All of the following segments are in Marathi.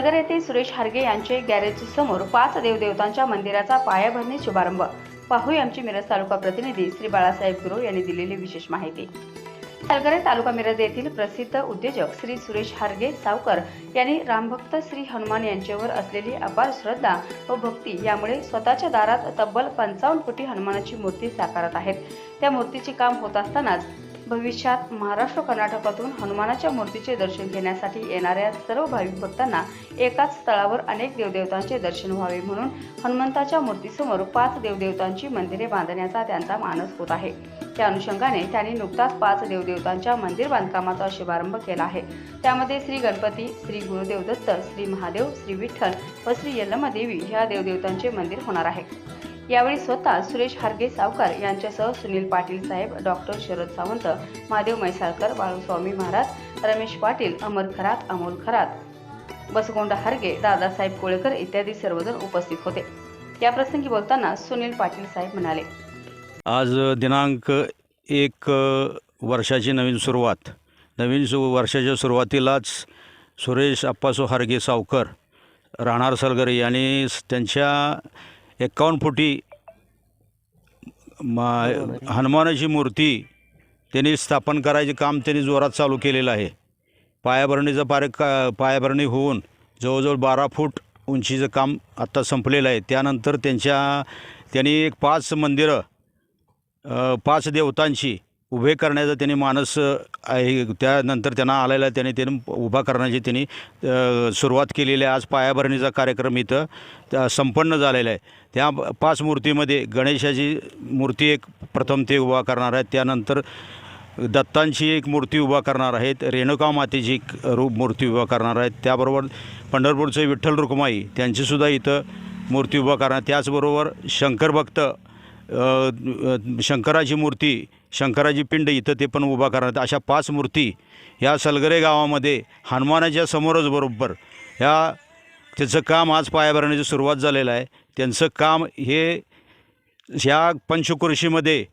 सुरेश हारगे यांचे गॅरेज समोर पाच देवदेवतांच्या मंदिराचा पायाभरणी शुभारंभ. पाहूया आमची मिरज तालुका प्रतिनिधी श्री बाळासाहेब गुरव यांनी दिलेली विशेष माहिती. सलगरे तालुका मिरज येथील प्रसिद्ध उद्योजक श्री सुरेश हारगे सावकर यांनी रामभक्त श्री हनुमान यांच्यावर असलेली अपार श्रद्धा व भक्ती यामुळे स्वतःच्या दारात तब्बल पंचावन्न कोटी हनुमानाची मूर्ती साकारत आहेत. त्या मूर्तीचे काम होत असतानाच भविष्यात महाराष्ट्र कर्नाटकातून हनुमानाच्या मूर्तीचे दर्शन घेण्यासाठी येणाऱ्या सर्व भाविक भक्तांना एकाच स्थळावर अनेक देवदेवतांचे दर्शन व्हावे म्हणून हनुमंताच्या मूर्तीसमोर पाच देवदेवतांची मंदिरे बांधण्याचा त्यांचा मानस होत आहे. त्या अनुषंगाने त्यांनी नुकताच पाच देवदेवतांच्या मंदिर बांधकामाचा शुभारंभ केला आहे. त्यामध्ये श्री गणपती श्री गुरुदेव दत्त श्री महादेव श्री विठ्ठल व श्री यल्लमादेवी ह्या देवदेवतांचे मंदिर होणार आहे. यावेळी स्वतः सुरेश हारगे सावकार यांच्यासह सुनील पाटील साहेब डॉक्टर शरद सावंत महादेव मैसाळकर बाळूस्वामी महाराज रमेश पाटील अमर खरात अमोल खरात बसगोंडा हारगे दादासाहेब कोळेकर इत्यादी सर्वजण उपस्थित होते. याप्रसंगी बोलताना सुनील पाटील साहेब म्हणाले आज दिनांक एक वर्षाची नवीन सुरुवात. नवीन सु वर्षाच्या सुरुवातीलाच सुरेश अप्पासो हार्गे सावकर राहणार सलगरे यांनी त्यांच्या एकावन्न फुटी मा हनुमानाची मूर्ती त्यांनी स्थापन करायचे काम त्यांनी जोरात चालू केलेलं आहे. पायाभरणीचं पार का पायाभरणी होऊन जवळजवळ बारा फूट उंचीचं काम आत्ता संपलेलं आहे. त्यानंतर त्यांच्या त्यांनी एक पाच मंदिरं पाच देवतांची उभे करण्याचा त्यांनी मानस आहे त्यानंतर त्यांना आलेला त्यांनी त्यांनी उभा करण्याची त्यांनी सुरुवात केलेली आहे. आज पायाभरणीचा कार्यक्रम इथं त्या संपन्न झालेला आहे. त्या पाच मूर्तीमध्ये गणेशाची मूर्ती एक प्रथम ते उभा करणार आहेत. त्यानंतर दत्तांची एक मूर्ती उभा करणार आहेत. रेणुका मातेची एक रूप मूर्ती उभा करणार आहेत. त्याबरोबर पंढरपूरचे विठ्ठल रुक्माई त्यांचीसुद्धा इथं मूर्ती उभा करणार. त्याचबरोबर शंकर भक्त शंकराची मूर्ती शंकराची पिंड इथं ते पण उभा करण्यात अशा पाच मूर्ती ह्या सलगरे गावामध्ये हनुमानाच्या समोरच बरोबर. ह्या त्याचं काम आज पायाभरण्याची सुरुवात झालेलं आहे. त्यांचं काम हे ह्या पंचकृषीमध्ये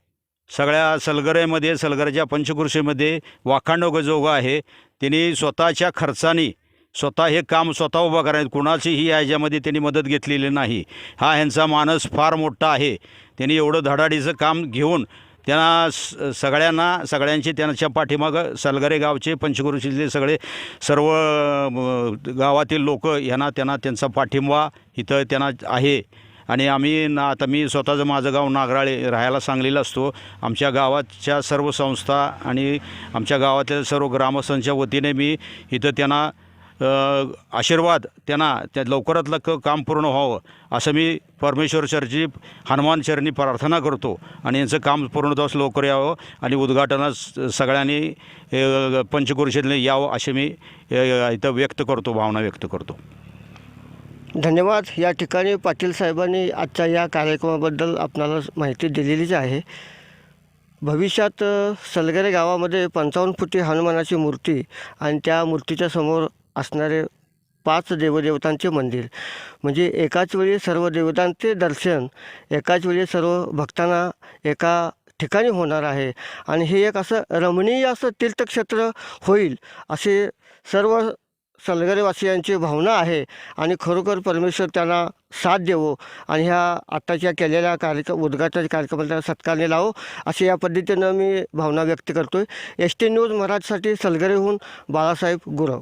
सगळ्या सलगरेमध्ये सलगरेच्या पंचकृषीमध्ये वाखांडोगजोगा आहे. त्यांनी स्वतःच्या खर्चाने स्वतः हे काम स्वतः उभं करायचं कुणाचीही याच्यामध्ये त्यांनी मदत घेतलेली नाही. हा ह्यांचा मानस फार मोठा आहे. त्यांनी एवढं धडाडीचं काम घेऊन त्यांना स सगळ्यांना सगळ्यांची त्यांच्या पाठीमागं सलगरे गावचे पंचकृषीतले सगळे सर्व गावातील लोक यांना त्यांना त्यांचा पाठिंबा इथं त्यांना आहे. आणि आम्ही ना आता मी स्वतःचं माझं गाव नागराळे राहायला सांगलीला असतो. आमच्या गावाच्या सर्व संस्था आणि आमच्या गावातल्या सर्व ग्रामस्थांच्या वतीने मी इथं त्यांना आशीर्वाद त्यांना त्या लवकरात लवकर काम पूर्ण व्हावं असं मी परमेश्वर चरची हनुमान चरणी प्रार्थना करतो. आणि यांचं काम पूर्णत्वास लवकर यावं आणि उद्घाटनास सगळ्यांनी अ, यावं असे मी इथं व्यक्त करतो भावना व्यक्त करतो. धन्यवाद. या ठिकाणी पाटील साहेबांनी आजच्या या कार्यक्रमाबद्दल आपणाला माहिती दिलेलीच आहे. भविष्यात सलगरे गावामध्ये पंचावन्न फुटी हनुमानाची मूर्ती आणि त्या मूर्तीच्या समोर असणारे पाच देवदेवतांचे मंदिर. म्हणजे एकाच वेळी सर्व देवतांचे दर्शन एकाच वेळी सर्व भक्तांना एका ठिकाणी होणार आहे. आणि हे एक असं रमणीय असं तीर्थक्षेत्र होईल असे सर्व सलगरेवासियांची भावना आहे. आणि खरोखर परमेश्वर त्यांना साथ देवो आणि ह्या आत्ताच्या केलेल्या कार्यक्रम उद्घाटन कार्यक्रमाला सत्कारने लावो अशी या पद्धतीनं मी भावना व्यक्त करतो आहे एस टी न्यूज मराठीसाठी सलगरेहून बाळासाहेब गुरव.